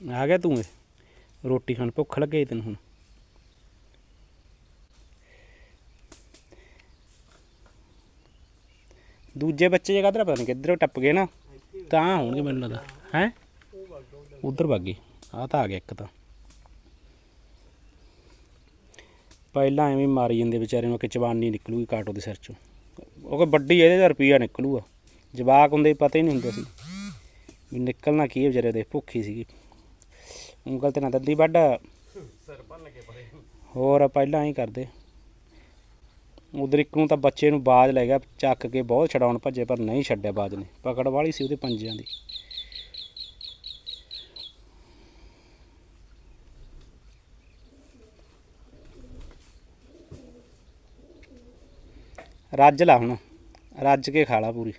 ਆ ਗਿਆ ਤੂੰ ਇਹ। ਰੋਟੀ ਖਾਣ ਭੁੱਖ ਲੱਗੇ ਤੈਨੂੰ ਹੁਣ। ਦੂਜੇ ਬੱਚੇ ਜਗ੍ਹਾ ਤੇ ਪਤਾ ਨਹੀਂ ਕਿੱਧਰੋਂ ਟੱਪ ਗਏ ਨਾ, ਤਾਂ ਹੋਣਗੇ ਮੈਨੂੰ ਲੱਗਦਾ। ਹੈ? ਉਧਰ ਭਾਗੇ ਆ ਤਾਂ ਆ ਗਿਆ ਇੱਕ ਤਾਂ। ਪਹਿਲਾਂ ਐਵੇਂ ਮਾਰੀ ਜਾਂਦੇ ਵਿਚਾਰੇ ਨੂੰ ਕਿ ਚਵਾਨੀ ਨਿਕਲੂਗੀ ਕਾਟੋ ਦੇ ਸਿਰ ਚੋਂ। ਉਹ ਕੋਈ ਵੱਡੀ ਇਹਦੇ ਦਾ ਰੁਪਈਆ ਨਿਕਲੂਗਾ। ਜਵਾਕ ਹੁੰਦੇ ਪਤਾ ਹੀ ਨਹੀਂ ਹੁੰਦਾ ਸੀ। ਵੀ ਨਿਕਲਣਾ ਕੀ ਹੈ ਵਿਚਾਰੇ ਦੇ, ਭੁੱਖੀ ਸੀਗੀ। ਉਂਗਲ ਤੇ ਨਾ ਦੱਦੀ ਵੱਡ ਹੋਰ ਪਹਿਲਾਂ ਹੀ ਕਰਦੇ। ਉਧਰ ਇੱਕ ਨੂੰ ਤਾਂ ਬੱਚੇ ਨੂੰ ਬਾਜ ਲੈ ਗਿਆ, ਚੱਕ ਕੇ ਬਹੁਤ ਛਡਾਉਣ ਭੱਜੇ, ਪਰ ਨਹੀਂ ਛੱਡਿਆ ਬਾਜ ਨੇ। ਪਕੜ ਵਾਲੀ ਸੀ ਉਹਦੇ ਪੰਜਿਆਂ ਦੀ। ਰੱਜ ਲਾ ਹੁਣ। ਰੱਜ ਕੇ ਖਾ ਲਾ ਪੂਰੀ।